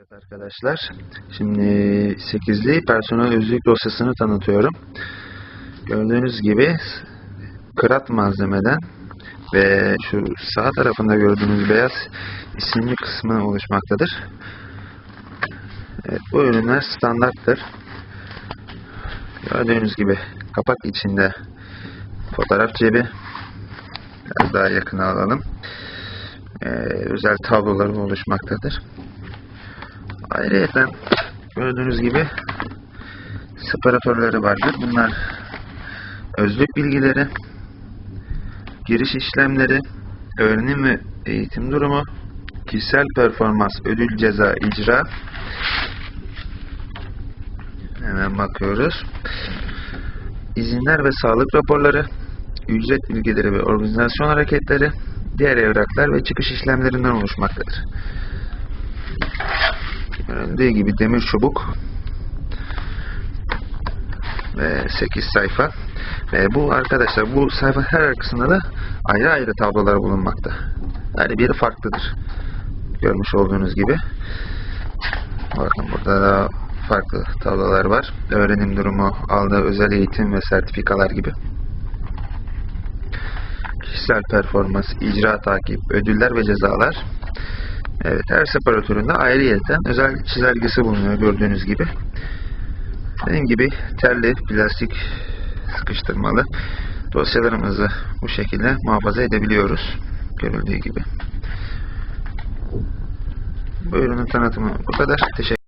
Evet arkadaşlar, şimdi 8'li personel özlük dosyasını tanıtıyorum. Gördüğünüz gibi kırat malzemeden ve şu sağ tarafında gördüğünüz beyaz isimli kısmı oluşmaktadır. Evet, bu ürünler standarttır. Gördüğünüz gibi kapak içinde fotoğraf cebi. Biraz daha yakına alalım. Ee, özel tabloları oluşmaktadır. Ayrıca gördüğünüz gibi separatörleri vardır. Bunlar özlük bilgileri, giriş işlemleri, öğrenim ve eğitim durumu, kişisel performans, ödül, ceza, icra. Hemen bakıyoruz. İzinler ve sağlık raporları, ücret bilgileri ve organizasyon hareketleri, diğer evraklar ve çıkış işlemlerinden oluşmaktadır. Görüldüğü gibi demir çubuk ve 8 sayfa ve bu arkadaşlar bu sayfa her arkasında da ayrı ayrı tablolar bulunmakta. Her biri farklıdır. Görmüş olduğunuz gibi. Bakın burada da farklı tablolar var. Öğrenim durumu, aldığı özel eğitim ve sertifikalar gibi. Kişisel performans, icra takip, ödüller ve cezalar. Evet, her separatöründe ayrıyeten özel çizelgesi bulunuyor gördüğünüz gibi. Dediğim gibi terli, plastik sıkıştırmalı dosyalarımızı bu şekilde muhafaza edebiliyoruz. Görüldüğü gibi. Bu ürünün tanıtımı bu kadar. Teşekkür